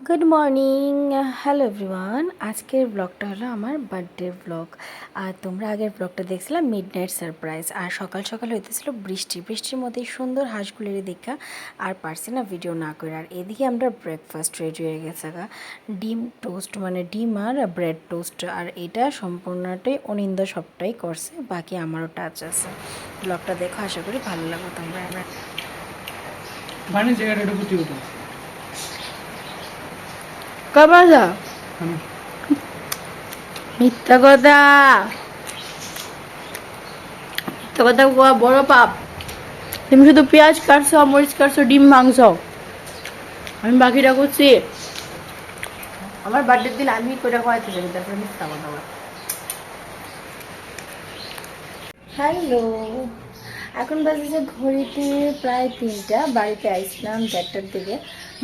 Good morning hello everyone আজকের ব্লগটা হলো আমার বার্থডে ব্লগ আর তোমরা আগের ব্লগটা দেখছিলাম মিড নাইট সারপ্রাইজ আর সকাল সকাল হইতেছিল বৃষ্টি। বৃষ্টির মধ্যে সুন্দর হাঁসগুলির দেখা। আর পারছি না ভিডিও না করে আর এদিকে আমরা ব্রেকফাস্ট রেডি হয়ে গেছে ডিম টোস্ট মানে ডিম আর ব্রেড টোস্ট আর এটা সম্পূর্ণটাই অনিন্দ সবটাই করছে। বাকি আমারও টাচ আছে। ব্লগটা দেখো, আশা করি ভালো লাগবে তোমরা। বানি জায়গাটা বুঝি ওঠো মিথ্যা কথা। মিথ্যা কথা বড় পাপ। তুমি শুধু পেঁয়াজ কাটছো মরিচ কাটছো ডিম মাংস আমি বাকিটা করছি। আমার বার্থডের দিন আমি করে খাওয়াইতে পারি তারপরে মিথ্যা কথা হ্যালো এখন বাজেছে ঘড়িতে প্রায় তিনটা, বাড়িতে আইসলাম চারটার দিকে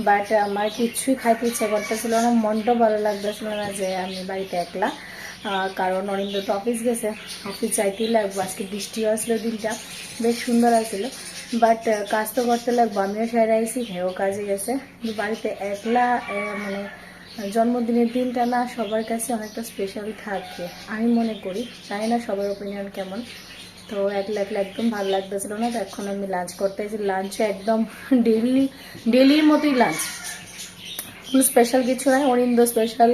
বাট আমার কিচ্ছুই খাইতে ইচ্ছা করতেছিল না মনটা ভালো লাগতেছিল না যে আমি বাড়িতে একলা কারণ অরিন্দ তো অফিস গেছে অফিস যাইতেই লাগবো, আজকে বৃষ্টিও আসলো দিনটা, বেশ সুন্দর আসলো বাট কাজ তো করতে লাগবো, আমিও সেরে আইসি হেও কাজে গেছে, কিন্তু বাড়িতে একলা মানে জন্মদিনের দিনটা না সবার কাছে অনেকটা স্পেশাল থাকে, আমি মনে করি, জানি না সবার ওপিনিয়ন কেমন তো একলা একলা একদম ভালো লাগতেছিল না, তো এখন আমি লাঞ্চ করতে এসেছি। লাঞ্চে একদম ডেলি ডেলির মতোই লাঞ্চ কোনো স্পেশাল কিছু নাই অরিন্দ স্পেশাল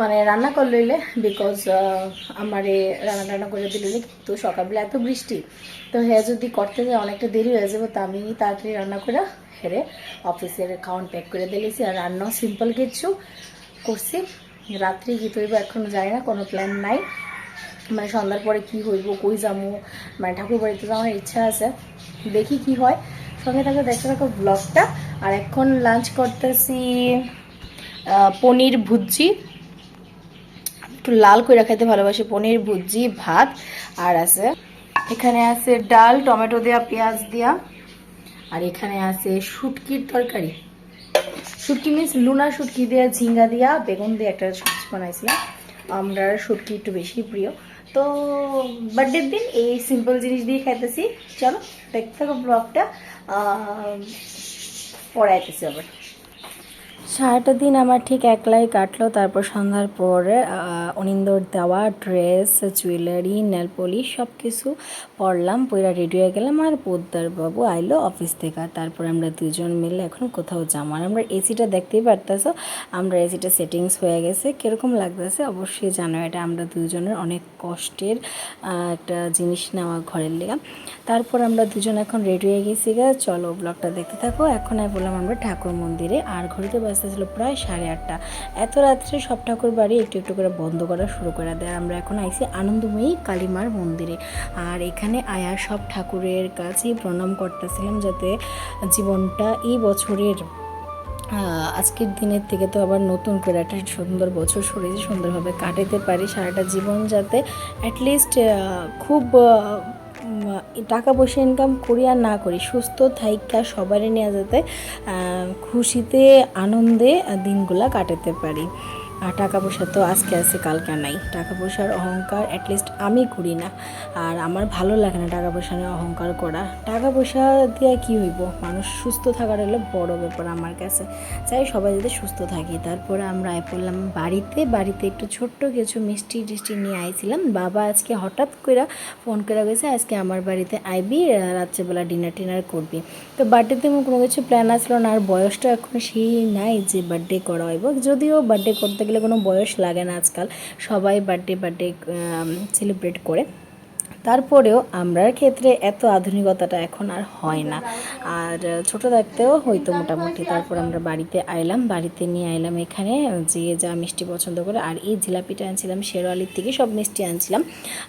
মানে রান্না করে লইলে বিকজ আমার এ রান্না টান্না করে দিলে তো সকালবেলা এত বৃষ্টি। তো হ্যাঁ যদি করতে যায় অনেকটা দেরি হয়ে যাবে, তো আমি তাড়াতাড়ি রান্না করে হেরে অফিসের খাওয়ান প্যাক করে দিয়েছি আর রান্নাও সিম্পল কিছু করছি। রাত্রি কি তৈব এখনও জানি না, কোনো প্ল্যান নাই। মানে সন্ধ্যার পরে কি হইব, কই যাব? মানে ঠাকুর বাড়িতে যাওয়ার ইচ্ছা আছে। দেখি কি হয়। সঙ্গে থাকতে দেখতে থাকো ব্লগটা আর এখন লাঞ্চ করতেছি পনির ভুজি। একটু লাল করে খাইতে ভালোবাসি, পনির ভুজি, ভাত। আর আছে, এখানে আছে ডাল, টমেটো দেওয়া পেঁয়াজ দেওয়া আর এখানে আছে শুটকির তরকারি। শুটকি মিন্স লুনা শুটকি দেওয়া ঝিঙ্গা দিয়া, বেগুন দিয়ে একটা সবজি বানাইছিলাম। আমরা শুটকি একটু বেশি প্রিয়। তো বার্থডের দিন এই সিম্পল জিনিস দিয়ে খাইতেছি। চলো দেখতে থাকো ব্লগটা পড়াইতেছি আবার। সারাটা দিন আমার ঠিক একলাই কাটলো। তারপর সন্ধ্যার পরে অনিন্দর দেওয়া ড্রেস, জুয়েলারি, নেল পলিশ সব কিছু পরলাম, পইরা রেডি হয়ে গেলাম। আর পোদ্দার বাবু আইলো অফিস থেকে। তারপর আমরা দুজন মিলে এখন কোথাও যাব। আর আমরা এসিটা দেখতেই পারতেছো, আমরা এসিটা সেটিংস হয়ে গেছে। কীরকম লাগতেছে অবশ্যই জানো এটা। আমরা দুজনের অনেক কষ্টের একটা জিনিস নেওয়া ঘরের লেগা। তারপর আমরা দুজন এখন রেডি হয়ে গেছি চলো ব্লগটা দেখতে থাকো। এখন আর বললাম আমরা ঠাকুর মন্দিরে। আর ঘড়িতে বাজতেছিল প্রায় সাড়ে আটটা। এত রাত্রে সব ঠাকুর বাড়ি একটু একটু করে বন্ধ করা শুরু করে দেয়। আমরা এখন আইছি আনন্দময়ী কালীমার মন্দিরে। আর এখানে আয়া সব ঠাকুরের কাছেই প্রণাম করতেছিলাম যাতে জীবনটা এই বছরের আজকের দিনের থেকে তো আবার নতুন করে একটা সুন্দর বছর সরেছে, সুন্দরভাবে কাটাতে পারি। সারাটা জীবন যাতে অ্যাটলিস্ট খুব টাকা পয়সা ইনকাম করি আর না করি, সুস্থ থাইকা সবারই নিয়ে যাতে খুশিতে, আনন্দে দিনগুলা কাটাতে পারি। আর টাকা পয়সা তো আজকে আছে, কালকে নাই। টাকা পয়সার অহংকার অ্যাটলিস্ট আমি করি না। আর আমার ভালো লাগে না টাকা পয়সা নিয়ে অহংকার করা। টাকা পয়সা দিয়ে কি হইব? মানুষ সুস্থ থাকার হলে বড় ব্যাপার আমার কাছে। চাই সবাই যাতে সুস্থ থাকি। তারপরে আমরা আয় পড়লাম বাড়িতে। বাড়িতে একটু ছোট্ট কিছু মিষ্টি টিষ্টি নিয়ে আইছিলাম। বাবা আজকে হঠাৎ করে ফোন করে গেছে আজকে আমার বাড়িতে আইবি, রাত্রেবেলা ডিনার টিনার করবি। তো বার্থডেতে কোনো কিছু প্ল্যান আসলো না। আর বয়সটা এখন সেই নাই যে বার্থডে করা হইব। যদিও বার্থডে করতে গেলে কোনো বয়স লাগে না আজকাল। সবাই বার্থডে বার্থডে সেলিব্রেট করে। তারপরেও আমরার ক্ষেত্রে এত আধুনিকতাটা এখন আর হয় না। আর ছোট থাকতেও হয়তো মোটামুটি তারপর আমরা বাড়িতে আইলাম, বাড়িতে নিয়ে আইলাম এখানে, যে যা মিষ্টি পছন্দ করে, আর এই জিলাপিটা আনছিলাম, শেরওয়ালির থেকে সব মিষ্টি আনছিলাম।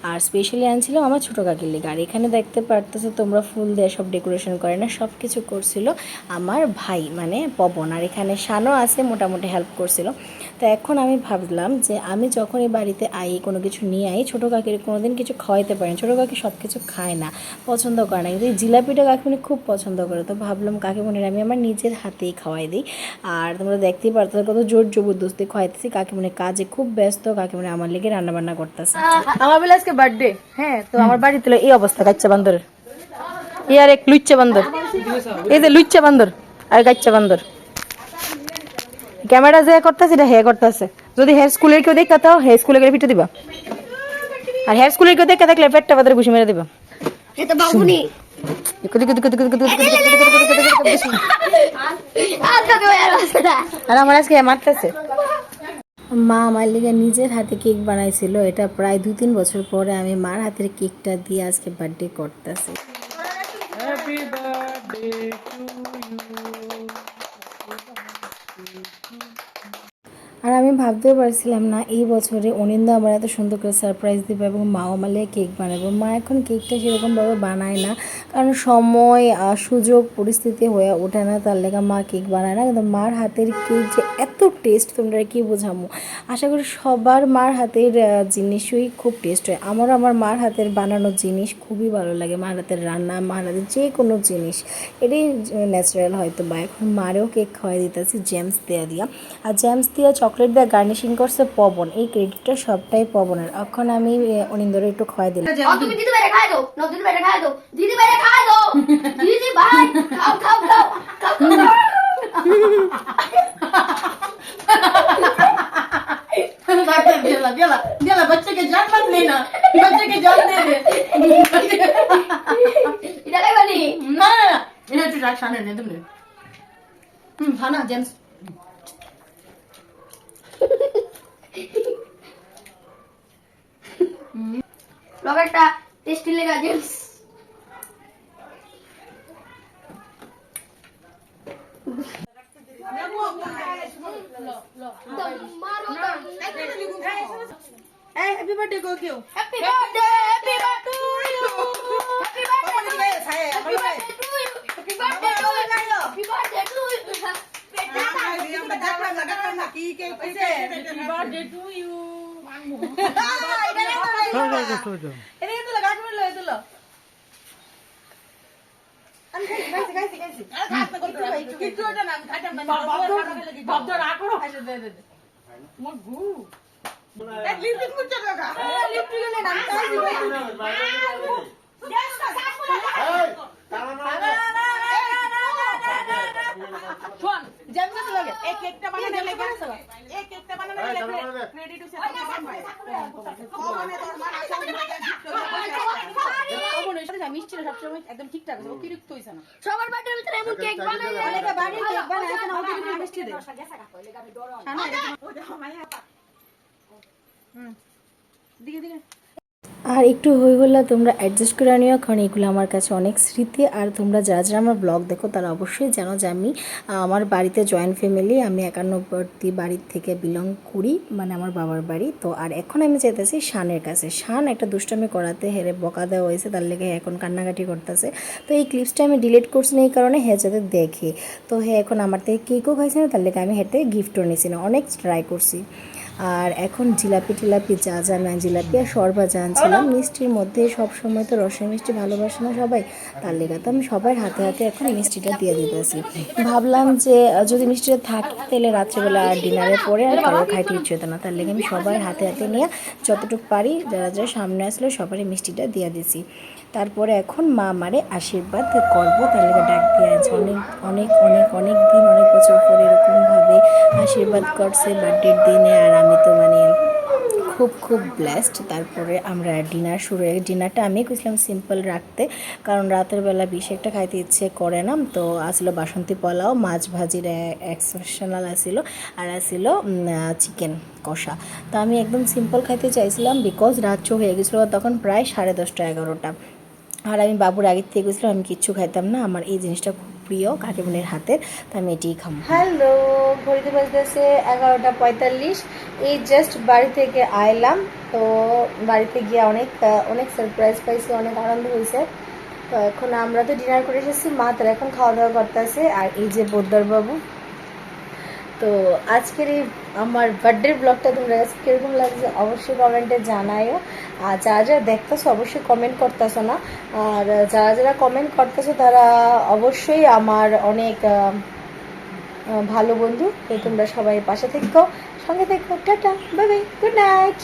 আর স্পেশালি আনছিলাম আমার ছোটো কাকির লেগে। আর এখানে দেখতে পারতেছো তোমরা ফুল দিয়ে সব ডেকোরেশন করে না সব কিছু করছিল আমার ভাই মানে পবন। আর এখানে শানও আছে, মোটামুটি হেল্প করছিল। তো এখন আমি ভাবলাম যে আমি যখন এই বাড়িতে আই, কোনো কিছু নিয়ে আই, ছোটো কাকির কোনোদিন কিছু খাওয়াইতে পারি না ছোটো কাকি সব কিছু খায় না, পছন্দ করে না। কিন্তু এই জিলাপিটা কাকিমণি খুব পছন্দ করে। তো ভাবলাম কাকিমণির আমি আমার নিজের হাতেই খাওয়াই দিই। আর তোমরা দেখতেই পারতো কত জোর জবরদস্তি খাওয়াইতেছি। কাকিমণি কাজে খুব ব্যস্ত কাকিমণি আমার লেগে রান্না বান্না করতেছে। আমার বেলা আজকে বার্থডে হ্যাঁ? তো আমার বাড়িতে এই অবস্থা গাচ্চা বান্দরের ইয়ার এক লুচ্চা বান্দর। এই যে লুচ্চা বান্দর আর গাচ্চা বান্দর। ক্যামেরা যে করতেছে, এটা হে করতেছে। যদি হেয়ার স্কুলের কেউ দেখতে তাও হেয়ার স্কুলে গেলে পিঠে দিবা। আর হেয়ার স্কুলের কেউ দেখে থাকলে পেটটা বাদরে ঘুষি মেরে দেবে এটা বাবুনি আর আমার আজকে মারতেছে মা আমার লিগে নিজের হাতে কেক বানাইছিল এটা প্রায় দু তিন বছর পরে আমি মার হাতের কেকটা দিয়ে আজকে বার্থডে করতেছি হ্যাপি বার্থডে টু ইউ আর আমি ভাবতেও পারছিলাম না এই বছরে অনিন্দা আমার এত সুন্দর করে সারপ্রাইজ দেবে এবং মাও মালে কেক বানাবো। মা এখন কেকটা সেরকমভাবে বানায় না, কারণ সময় সুযোগ পরিস্থিতি হয়ে ওঠে না, তার লেগে মা কেক বানায় না। কিন্তু মার হাতের কেক যে এত টেস্ট তোমরা কি বোঝামো? আশা করি সবার মার হাতের জিনিসই খুব টেস্ট হয়। আমারও আমার মার হাতের বানানো জিনিস খুবই ভালো লাগে, মার হাতের রান্না, মার হাতের যে কোনো জিনিস। এটাই ন্যাচারাল হয়তো বা এখন মারেও কেক খাওয়াই দিতেছি জেমস দেওয়া দিয়া। আর জেমস দিয়ে চকলেট দিয়ে গার্নিশিং করছে পবন। এই ক্রেডিটটা সবটাই পবনের। এখন আমি অনিন্দরে একটু খাওয়াই দিলাম। তুমি দিদি বাইরে খাই দাও। দিদি বাইরে খাই দাও। দিদি বাইরে খাই দাও। দিদি ভাই খাও খাও খাও। বেলা বেলা না। না? না এটা একটু রাখ সামনে নে তুমি। হুম ভানা জেমস লগারটা টেস্টি লেগা Gems Hey, happy birthday, Gokyo. Happy birthday, happy birthday to you. Happy birthday to you. Happy birthday to you. Happy birthday to you. Happy birthday to you. Happy birthday to you. Lipstick মুচ্ছ টাকা lipstick না কাজ দিই সবার বাড়ির এমন cake বানাই হ্যাঁ, দিকে দিকে। আর একটু হয়ে গেলে তোমরা অ্যাডজাস্ট করে নিও, কারণ এগুলো আমার কাছে অনেক স্মৃতি। আর তোমরা যারা যারা আমার ব্লগ দেখো, তারা অবশ্যই জানো যে আমি আমার বাড়িতে জয়েন্ট ফ্যামিলি আমি একান্নবর্তী বাড়ির থেকে বিলং করি মানে আমার বাবার বাড়ি। তো আর এখন আমি যেতেছি শানের কাছে। শান একটা দুষ্টামি করাতে হেরে বকা দেওয়া হয়েছে, তার লেগে এখন কান্নাকাটি করতেছে। তো এই ক্লিপসটা আমি ডিলিট করছি না, এই কারণে হ্যাঁ যাতে দেখে। তো হ্যাঁ এখন আমার থেকে কেকও খাইছে না, তার লেগে আমি হেঁটে গিফটও নিয়েছি না, অনেক ট্রাই করছি। আর এখন জিলাপি টিলাপি যা যা না জিলাপি আর সরবা জানছিলাম, মিষ্টির মধ্যে সব সময় তো রসের মিষ্টি ভালোবাসে না সবাই। তার লেগে তো আমি সবার হাতে হাতে এখন মিষ্টিটা দিয়ে দিতেছি। ভাবলাম যে যদি মিষ্টিটা থাকে তাহলে রাত্রেবেলা আর ডিনারে পরে আর কারও খাইতে ইচ্ছে হতো না। তার লেগে আমি সবার হাতে হাতে নিয়ে যতটুকু পারি, যারা যারা সামনে আসলো সবারই মিষ্টিটা দিয়ে দিছি। তারপরে এখন মা মারে আশীর্বাদ করব। তার লেগে ডাক দিয়ে আছে অনেক অনেক অনেক অনেক দিন, অনেক বছর পরে এরকমভাবে আশীর্বাদ করছে বার্থডের দিনে। আর আমি তো মানে খুব খুব ব্লেসড তারপরে আমরা ডিনার শুরু হয়ে ডিনারটা আমি কইছিলাম সিম্পল রাখতে। কারণ রাতের বেলা বেশি একটা খাইতে ইচ্ছে করে না। তো আসলো বাসন্তী পোলাও, মাছ ভাজির এক্সেপশনাল আসিল। আর আসিল চিকেন কষা। তো আমি একদম সিম্পল খাইতে চাইছিলাম বিকজ রাত্র হয়ে গেছিল। তখন প্রায় সাড়ে দশটা এগারোটা। আর আমি বাবুর আগের থেকে গেছিলাম আমি কিচ্ছু খাইতাম না। আমার এই জিনিসটা খুব প্রিয় কাকিমনের হাতের তো আমি এটি খাব হ্যালো, ঘড়িতে বাজতেছে এগারোটা পঁয়তাল্লিশ। এই জাস্ট বাড়ি থেকে আইলাম, তো বাড়িতে গিয়ে অনেক অনেক সারপ্রাইজ পাইছি, অনেক আনন্দ হয়েছে তো এখন আমরা তো ডিনার করে এসেছি, মা তারা এখন খাওয়া দাওয়া করতেছে। আর এই যে বোদ্দার বাবু তো আজকের এই আমার বার্থডে ব্লগটা তোমরা আজকে কীরকম লাগছে অবশ্যই কমেন্টে জানাইও আর যা যা দেখতেছো অবশ্যই কমেন্ট করতেছো না। আর যারা যারা কমেন্ট করতেছো তারা অবশ্যই আমার অনেক ভালো বন্ধু। তো তোমরা সবাই পাশে থেকো, সঙ্গে থেকো। Tata, bye bye good night